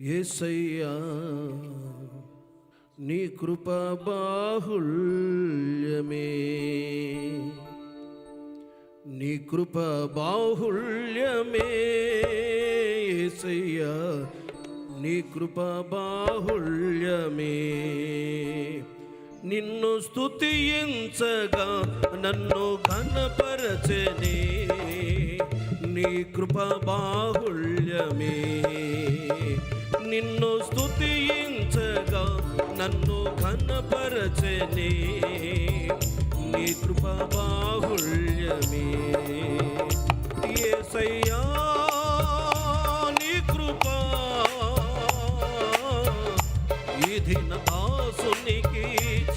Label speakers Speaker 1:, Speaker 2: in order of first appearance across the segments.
Speaker 1: ఏసయ్యా నీ కృపా బాహుల్యమే. నీ కృప బాహుల్యమే ఏసయ్యా నీ కృప బాహుల్యమే. నిన్ను స్తుతించగా నన్ను ఘనపరచనే. నీ కృప బాహుల్యమే. నిన్ను స్థుతించగా నన్ను కనపరచని నీ కృప బాహుళ్యమే యేసయ్యా నీ కృపా. ఇది నా దాసునికి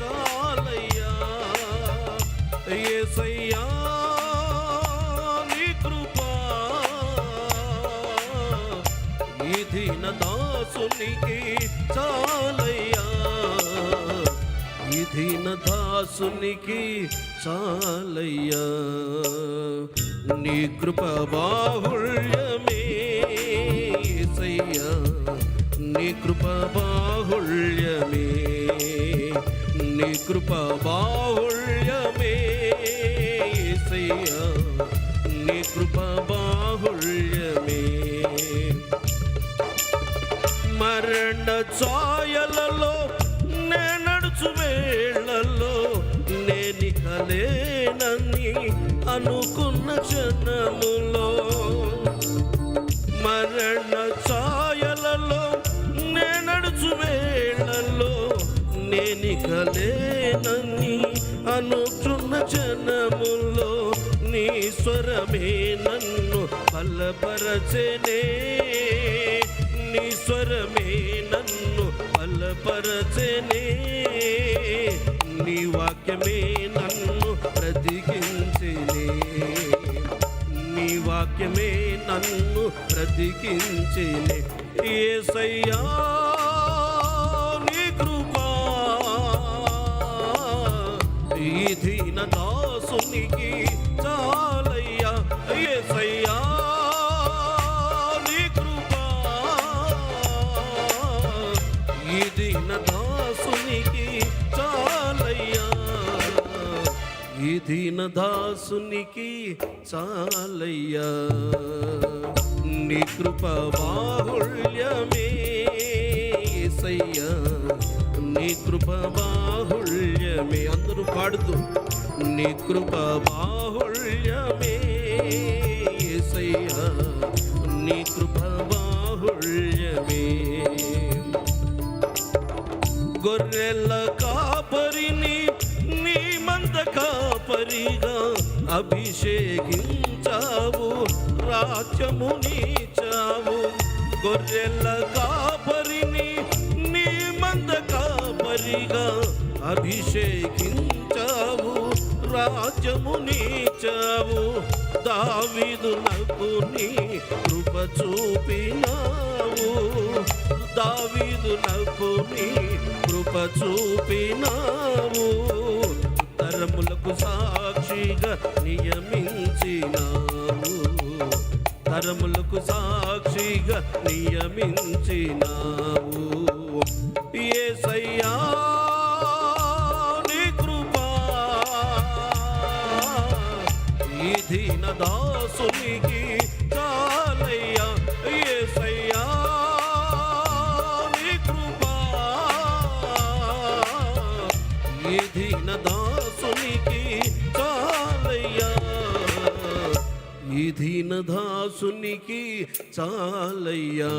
Speaker 1: చాలయ్యా. ఏసయ్యా ఇది దాసునికి చాలయ్యా. ఇది నా దాసునికి చాలయ్యా. నీ కృప బాహుళ్యమే సయ్యా. నీ కృప బాహుళ్యమే నీ కృప బాహుళ్యమే సయ్యా. నీ కృప ఛాయలలో నే నడుచు వేళల్లో నేనిక లేనని అనుకున్న జనములో మరణ ఛాయలలో నే నడుచు వేళల్లో నేనిక లేనని అనుకున్న జనములో నీ స్వరమే నన్ను బలపరచనే. నీ స్వరమే నన్ను బలపరచనే నీ వాక్యమే నన్ను బ్రతికించనే నీ వాక్యమే నన్ను బ్రతికించనే ఏసయ్యా నీ కృపా ఈ దీన దాసునికి దీన దాసునికి చాలయ్యా. నీ కృప బాహుళ్యమే సయ్యా నీ కృప బాహుళ్యమే అందరూ పాడుతూ. నీ కృప బాహుళ్యమే సయ్యా నీ కృప బాహుళ్యమే గొర్రెల కాపరిగా అభిషేకించావు రాజ్యము నీచావు. గొర్రెల కాపరిని నీ మంద కాపరిగా అభిషేకించావు రాజ్యము నీచావు. దావీదునకు నీ కృప చూపినావు. దావీదునకు నీ కృప చూపినావు. తరములకు సాక్షిగా నియమించినావు. తరములకు సాక్షిగా నియమించినావు. ఏ సయ్యా దీనదాసునికి చాలయ్యా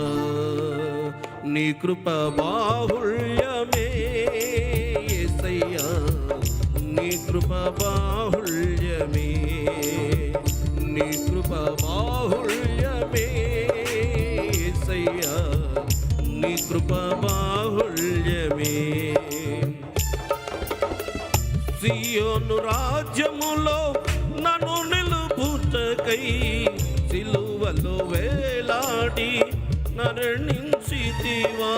Speaker 1: నీ కృప బాహుళ్యమే యేసయ్యా నీ కృప బాహుళ్యమే నీ కృప బాహుళ్యమే యేసయ్యా నీ కృప బాహుళ్యమే. సియోను రాజ్యములో నన్ను నిలుపుటకై సిలువలో వేలాడి నరణించితివా.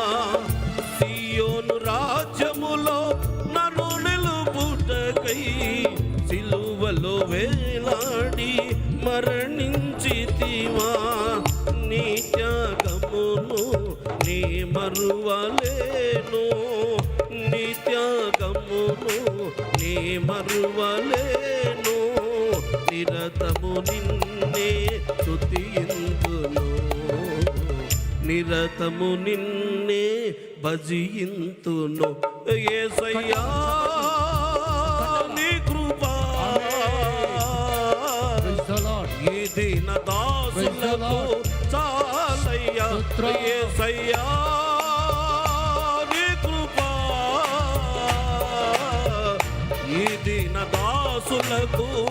Speaker 1: సియోను రాజ్యములో నరు నిలుపుటకై సిలువలో వేలాడి మరణించితివా. నీ త్యాగమును నీ మరువలేను. నీ త్యాగమును నీ మరువలేను. నిరతము నిన్నే స్తుతింతును నిరతము నిన్నే భజింతును. ఏసయ్యా నీ కృపా.
Speaker 2: Praise the Lord.
Speaker 1: ఈ దీన దాసులకు చాలయ్యా.
Speaker 2: స్తోత్రం.
Speaker 1: ఏసయ్యా నీ కృపా. ఈ దీన దాసులకు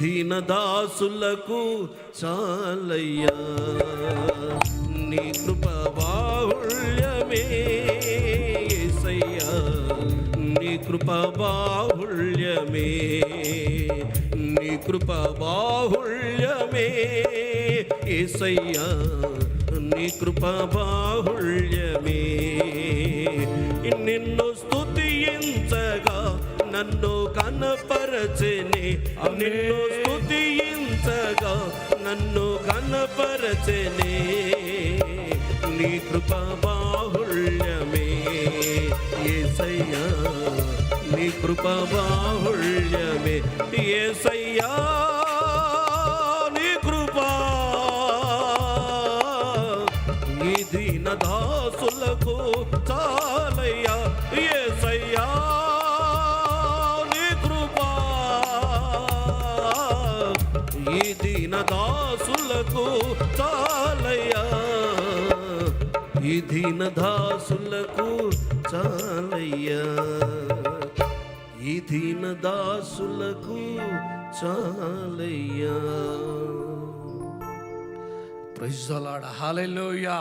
Speaker 1: దీన దాసులకు చాలయ్యా. నీ కృప బాహుళ్యమే సయ్యా నీ కృప బాహుళ్యమే నీ కృప బాహుళ్యమే ఏసయ్యా. నీ కృప బాహుళ్యమే నిన్ను స్తుతించగా నన్ను కనపరచని నిన్ను స్థుతించగా నన్ను కనపరచని. నీ కృప బాహుళ్యమే ఏసయ్యా నీ కృప బాహుళ్యమే ఏసయ్యా. విధిన దాసులకు చాలయ్యా ఈ దీన దాసులకు చాలయ్యా
Speaker 2: ప్రజలాడ హాలయ్యా